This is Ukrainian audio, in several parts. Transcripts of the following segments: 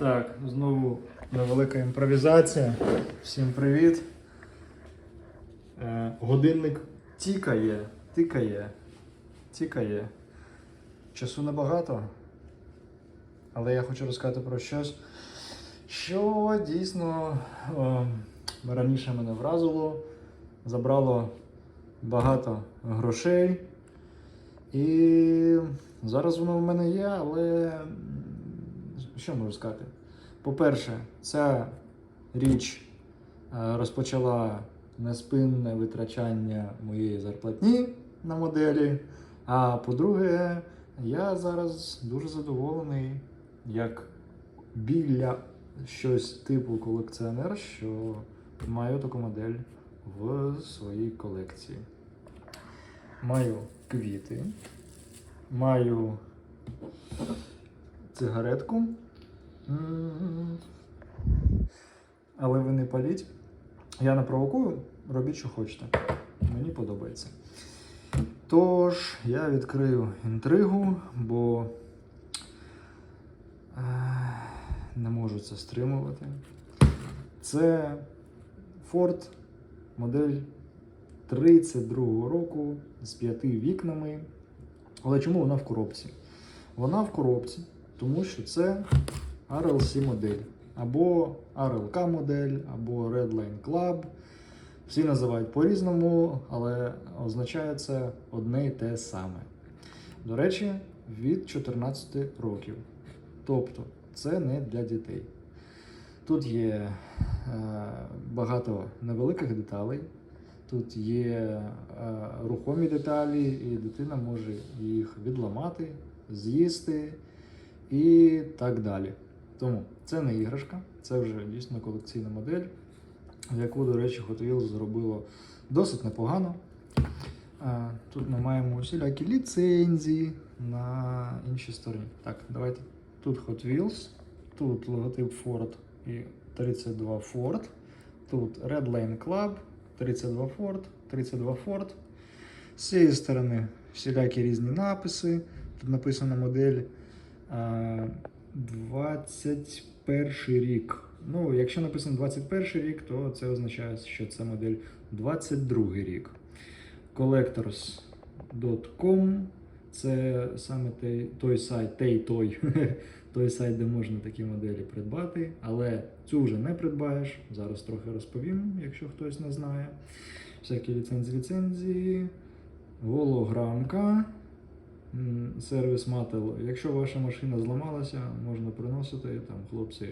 Так, знову невелика імпровізація. Всім привіт. Е, годинник тікає, тикає, тікає. Часу небагато, але я хочу розказати про щось, що дійсно е, раніше мене вразило, забрало багато грошей. І зараз воно в мене є, але що можу сказати? По-перше, ця річ е, розпочала неспинне витрачання моєї зарплатні на моделі. А по-друге, я зараз дуже задоволений, як біля щось типу колекціонер, що маю таку модель в своїй колекції. Маю квіти, маю цигаретку. Але ви не паліть. Я не провокую, робіть, що хочете. Мені подобається. Тож, я відкрию інтригу, бо е, не можу це стримувати. Це Ford модель 32-го року з п'яти вікнами. Але чому вона в коробці? Вона в коробці, тому що це RLC модель, або RLK модель, або Redline Club. Всі називають по-різному, але означає це одне і те саме. До речі, від 14 років. Тобто, це не для дітей. Тут є е, багато невеликих деталей, тут є е, рухомі деталі, і дитина може їх відламати, з'їсти і так далі. Тому це не іграшка, це вже дійсно колекційна модель, яку, до речі, Hot Wheels зробило досить непогано. Е, Тут ми маємо усілякі ліцензії на іншій стороні. Так, давайте. Тут Hot Wheels, тут логотип Ford і 32 Ford, тут Red Lane Club, 32 Ford, 32 Ford. З цієї сторони всілякі різні написи. Тут написана модель а, 21 рік. Ну, якщо написано 21 рік, то це означає, що це модель 22 рік. Collectors.com це саме той, той сайт, той, той, той сайт, де можна такі моделі придбати. Але цю вже не придбаєш. Зараз трохи розповім, якщо хтось не знає. Всякі ліцензії, ліцензії, голограмка, сервіс Мател. Якщо ваша машина зламалася, можна приносити, там хлопці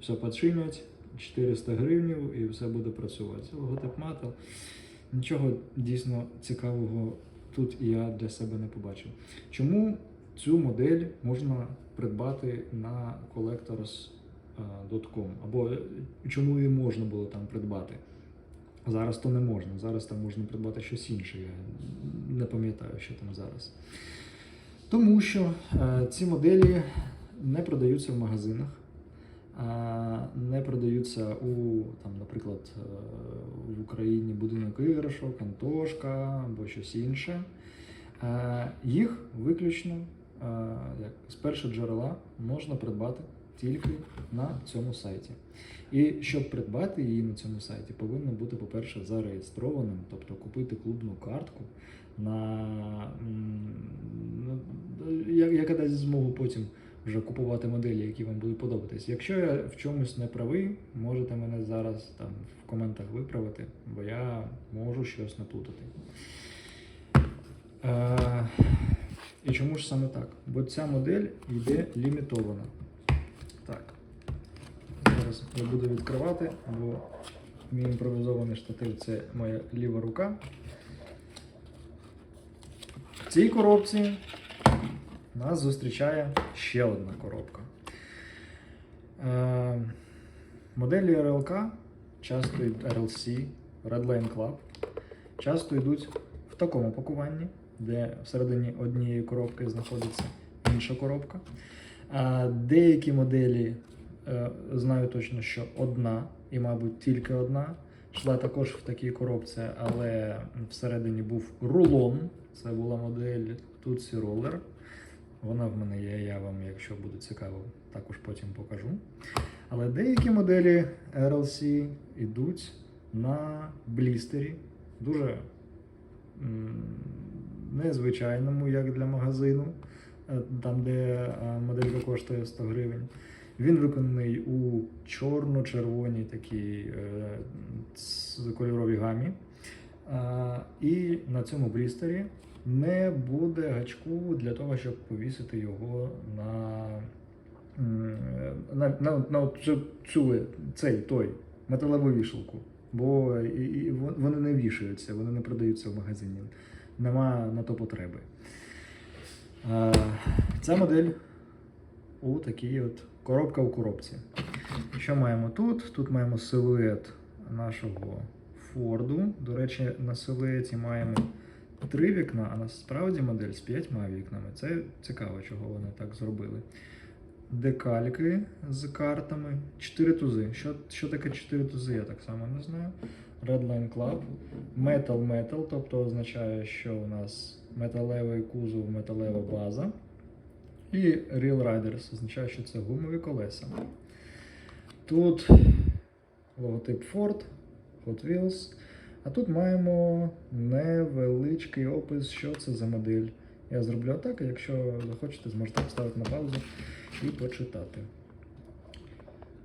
все починять, 400 гривнів і все буде працювати. Це логотип Мател. Нічого дійсно цікавого тут я для себе не побачив. Чому цю модель можна придбати на collectors.com? Або е, чому її можна було там придбати? Зараз то не можна. Зараз там можна придбати щось інше. Я не пам'ятаю, що там зараз. Тому що е, ці моделі не продаються в магазинах, не продаються у, там, наприклад, е, в Україні будинок іграшок, Антошка або щось інше. Е, Їх виключно е, як, з першого джерела можна придбати тільки на цьому сайті. І щоб придбати її на цьому сайті, повинно бути, по-перше, зареєстрованим, тобто купити клубну картку на ну, я, яка дасть змогу потім вже купувати моделі, які вам будуть подобатись. Якщо я в чомусь не правий, можете мене зараз там в коментах виправити, бо я можу щось наплутати. Е, і чому ж саме так? Бо ця модель йде лімітована. Зараз я буду відкривати, бо мій імпровізований штатив це моя ліва рука. В цій коробці нас зустрічає ще одна коробка. Е, моделі РЛК, часто RLC, Redline Club, часто йдуть в такому пакуванні, де всередині однієї коробки знаходиться інша коробка. Деякі моделі е, знаю точно, що одна, і, мабуть, тільки одна. Йшла також в такій коробці, але всередині був рулон. Це була модель Tutsi Roller. Вона в мене є, я вам, якщо буде цікаво, також потім покажу. Але деякі моделі RLC йдуть на блістері. Дуже незвичайному, як для магазину, е, там, де е, моделька коштує 100 гривень. Він виконаний у чорно-червоній такій е, кольоровій гамі. А, і на цьому блістері не буде гачку для того, щоб повісити його на, на, на, на цю, цю, цей той металеву вішалку. Бо і, і вони не вішаються, вони не продаються в магазині. Нема на то потреби. А, ця модель у такій от коробка у коробці. Що маємо тут? Тут маємо силует нашого Форду. До речі, на силуеті маємо три вікна, а насправді модель з п'ятьма вікнами. Це цікаво, чого вони так зробили. Декальки з картами, чотири тузи. Що, що таке чотири тузи, я так само не знаю. Redline Club, Metal Metal, тобто означає, що у нас металевий кузов, металева база. І Real Riders означає, що це гумові колеса. Тут логотип Ford, Hot Wheels. А тут маємо невеличкий опис, що це за модель. Я зроблю так, і якщо захочете, зможете поставити на паузу і почитати.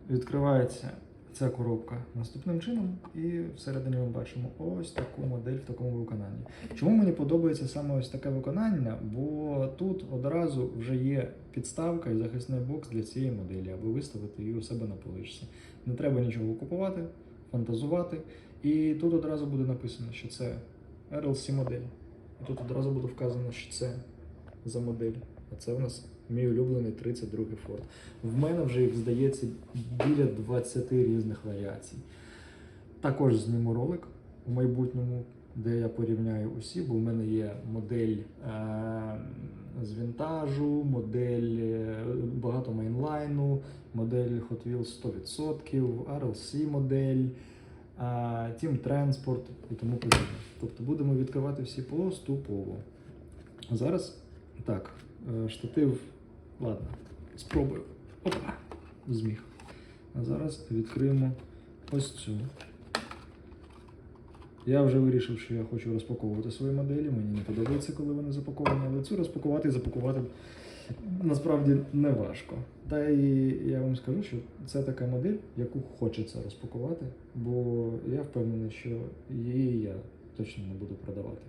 Відкривається ця коробка наступним чином, і всередині ми бачимо ось таку модель в такому виконанні. Чому мені подобається саме ось таке виконання? Бо тут одразу вже є підставка і захисний бокс для цієї моделі, аби виставити її у себе на поличці. Не треба нічого купувати, фантазувати. І тут одразу буде написано, що це RLC модель. І тут одразу буде вказано, що це за модель. А це у нас мій улюблений 32 Ford. В мене вже їх здається біля 20 різних варіацій. Також зніму ролик у майбутньому, де я порівняю усі, бо в мене є модель е- з вінтажу, модель е, багато мейнлайну, модель Hot Wheels 100%, RLC модель. Тім Транспорт і тому подібне. Тобто будемо відкривати всі поступово. Зараз так, е, штатив, ладно, спробую. Опа, зміг. А зараз відкриємо ось цю. Я вже вирішив, що я хочу розпаковувати свої моделі. Мені не подобається, коли вони запаковані, але цю розпакувати і запакувати насправді не важко. Та і я вам скажу, що це така модель, яку хочеться розпакувати, бо я впевнений, що її я точно не буду продавати.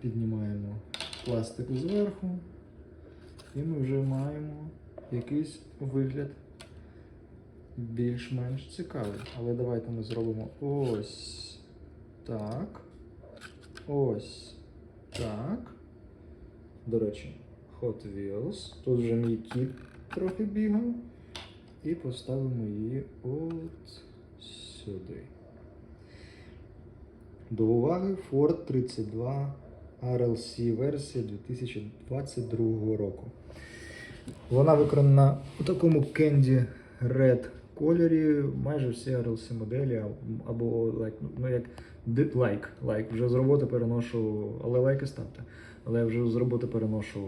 Піднімаємо пластику зверху, і ми вже маємо якийсь вигляд більш-менш цікавий. Але давайте ми зробимо ось так. Ось так. До речі, Hot Wheels. Тут вже мій кіт трохи бігав. І поставимо її от сюди. До уваги Ford 32 RLC версія 2022 року. Вона виконана у такому Candy Red кольорі. Майже всі RLC моделі або like, ну, як ди- like. Вже з роботи переношу, але лайки ставте. Але вже з роботи переношу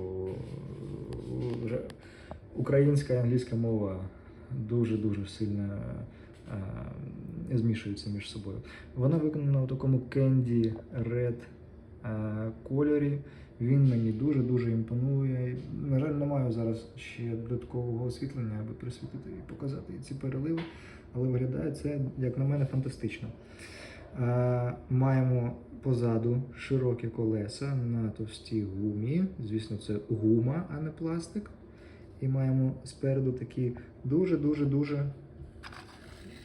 вже українська і англійська мова дуже-дуже сильно е, змішуються між собою. Вона виконана у такому Candy Red кольорі. Він мені дуже-дуже імпонує. На жаль, не маю зараз ще додаткового освітлення, аби присвітити і показати ці переливи, але виглядає це, як на мене, фантастично. Е, Маємо позаду широкі колеса на товстій гумі. Звісно, це гума, а не пластик. І маємо спереду такі дуже-дуже-дуже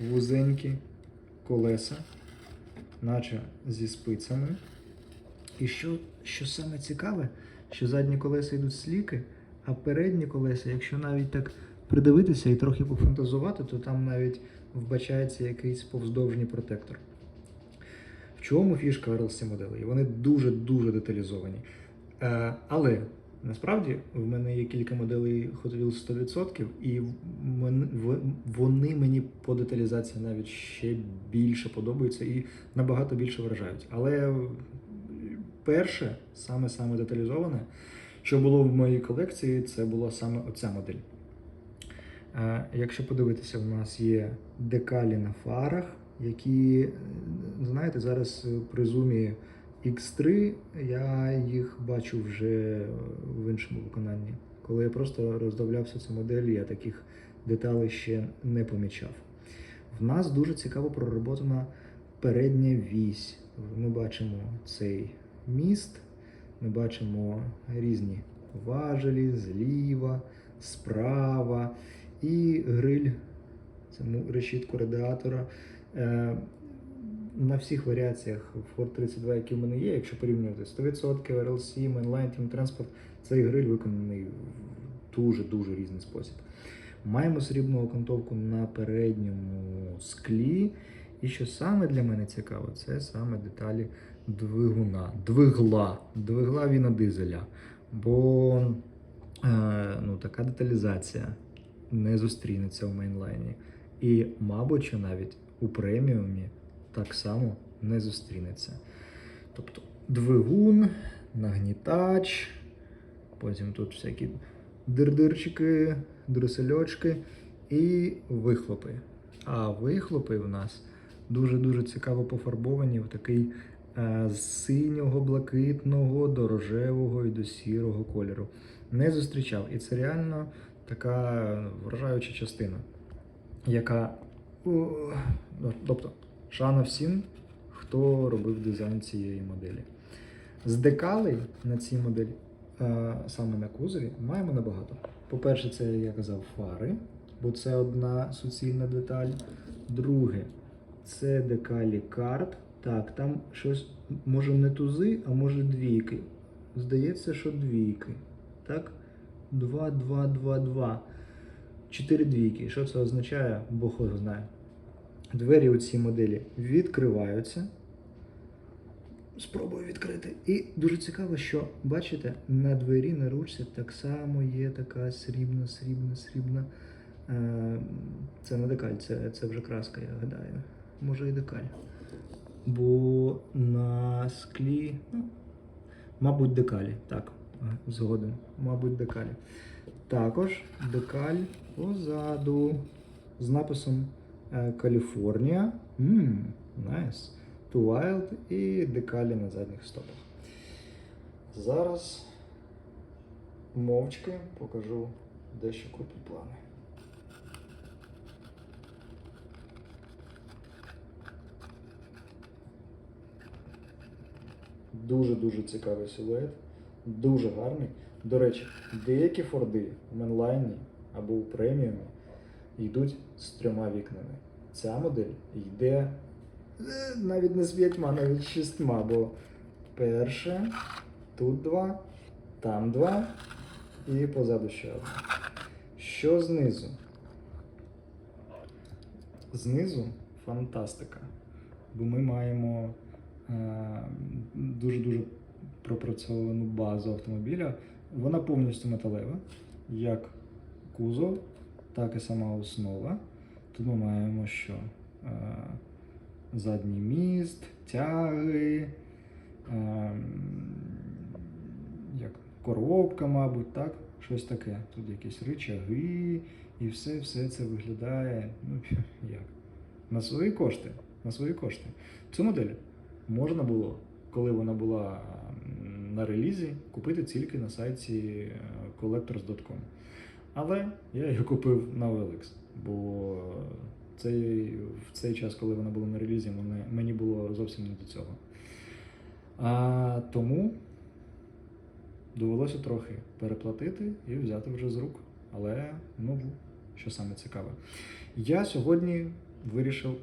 вузенькі колеса, наче зі спицями. І що, що саме цікаве, що задні колеса йдуть сліки, а передні колеса, якщо навіть так придивитися і трохи пофантазувати, то там навіть вбачається якийсь повздовжній протектор. В чому фішка RLC моделей? Вони дуже-дуже деталізовані. Е, але насправді в мене є кілька моделей Hot Wheels 100%, і вони мені по деталізації навіть ще більше подобаються і набагато більше вражають. Але перше, саме-саме деталізоване, що було в моїй колекції, це була саме оця модель. Е, Якщо подивитися, в нас є декалі на фарах, які, е, знаєте, зараз при зумі X3 я їх бачу вже в іншому виконанні. Коли я просто роздивлявся цю модель, я таких деталей ще не помічав. В нас дуже цікаво пророботана передня вісь. Ми бачимо цей міст, ми бачимо різні важелі зліва, справа і гриль, саму решітку радіатора. Е, на всіх варіаціях Ford 32, які в мене є, якщо порівнювати 100%, RLC, Mainline, Team Transport, цей гриль виконаний в дуже-дуже різний спосіб. Маємо срібну окантовку на передньому склі. І що саме для мене цікаво, це саме деталі двигуна, двигла, двигла вінодизеля. Бо е, ну, така деталізація не зустрінеться у мейнлайні. І, мабуть, навіть у преміумі так само не зустрінеться. Тобто двигун, нагнітач, потім тут всякі дирдирчики, дросельочки і вихлопи. А вихлопи в нас дуже-дуже цікаво пофарбовані в такий з синього, блакитного, до рожевого і до сірого кольору. Не зустрічав. І це реально така вражаюча частина, яка. ну, Тобто, шана всім, хто робив дизайн цієї моделі. З декалей на цій моделі, е, саме на кузові, маємо набагато. По-перше, це, як я казав, фари, бо це одна суцільна деталь. Друге, це декалі карт. Так, там щось, може не тузи, а може двійки. Здається, що двійки. Так? 2, 2, 2, 2. Чотири двійки. Що це означає? Бог його знає. Двері у цій моделі відкриваються. Спробую відкрити. І дуже цікаво, що бачите, на двері на ручці так само є така срібна, срібна, срібна. Е, Це не декаль, це, це вже краска, я гадаю. Може і декаль. Бо на склі, ну, мабуть, декалі. Так, згоден. Мабуть, декалі. Також декаль позаду з написом е, Каліфорнія. Ммм, найс. Too Wild і декалі на задніх стопах. Зараз мовчки покажу дещо крупні плани. Дуже-дуже цікавий силует, дуже гарний. До речі, деякі форди в менлайні або у преміумі йдуть з трьома вікнами. Ця модель йде е, навіть не з п'ятьма, навіть з шістьма, бо перше, тут два, там два і позаду ще одне. Що знизу? Знизу фантастика. Бо ми маємо дуже-дуже пропрацьовану базу автомобіля. Вона повністю металева, як кузов, так і сама основа. Тут ми маємо що? Е, задній міст, тяги, е, як коробка, мабуть, так? Щось таке. Тут якісь рычаги, і все, все це виглядає ну, як? на свої кошти. На свої кошти. Цю модель можна було, коли вона була на релізі, купити тільки на сайті е, collectors.com. Але я її купив на OLX, бо цей, в цей час, коли вона була на релізі, мені було зовсім не до цього. А, тому довелося трохи переплатити і взяти вже з рук. Але нову, що саме цікаве. Я сьогодні вирішив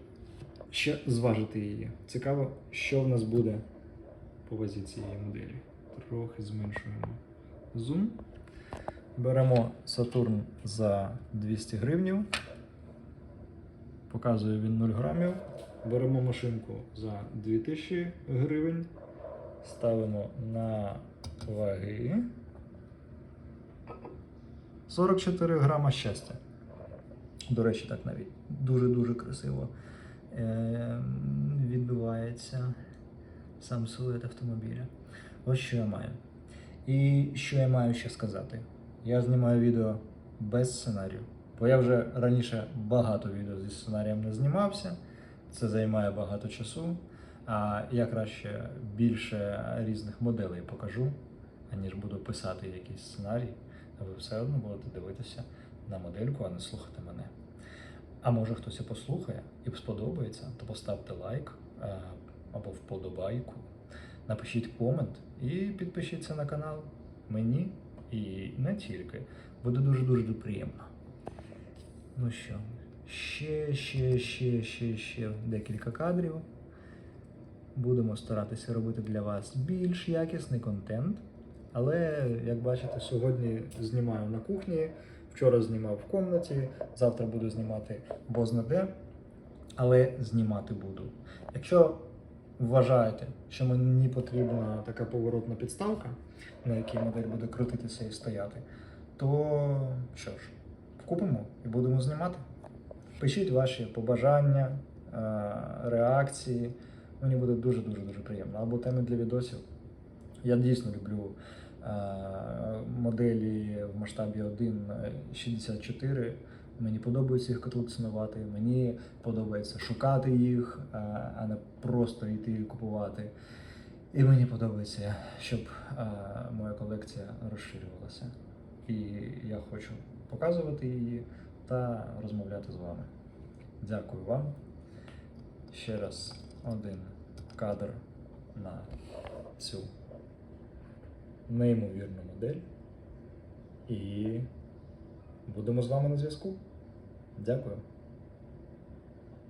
ще зважити її. Цікаво, що в нас буде по вазі цієї моделі. Трохи зменшуємо зум. Беремо Сатурн за 200 гривнів. Показує він 0 грамів. Беремо машинку за 2000 гривень. Ставимо на ваги. 44 грама щастя. До речі, так навіть дуже-дуже красиво відбувається сам силует автомобіля. Ось що я маю. І що я маю ще сказати? Я знімаю відео без сценарію. Бо я вже раніше багато відео зі сценарієм не знімався. Це займає багато часу. А я краще більше різних моделей покажу, аніж буду писати якийсь сценарій. Ви все одно будете дивитися на модельку, а не слухати мене. А може хтось і послухає і сподобається, то поставте лайк е, або вподобайку, напишіть комент і підпишіться на канал. Мені і не тільки. Буде дуже-дуже приємно. Ну що, ще, ще, ще, ще, ще декілька кадрів. Будемо старатися робити для вас більш якісний контент. Але, як бачите, сьогодні знімаю на кухні, вчора знімав в комнаті, завтра буду знімати бозна де, але знімати буду. Якщо вважаєте, що мені потрібна така поворотна підставка, на якій модель буде крутитися і стояти, то що ж, купимо і будемо знімати. Пишіть ваші побажання, е, реакції. Мені буде дуже-дуже дуже приємно. Або теми для відосів. Я дійсно люблю моделі в масштабі 1.64. Мені подобається їх колекціонувати, мені подобається шукати їх, е, а не просто йти і купувати. І мені подобається, щоб е, моя колекція розширювалася. І я хочу показувати її та розмовляти з вами. Дякую вам. Ще раз один кадр на цю неймовірну модель. І будемо з вами на зв'язку. Дякую.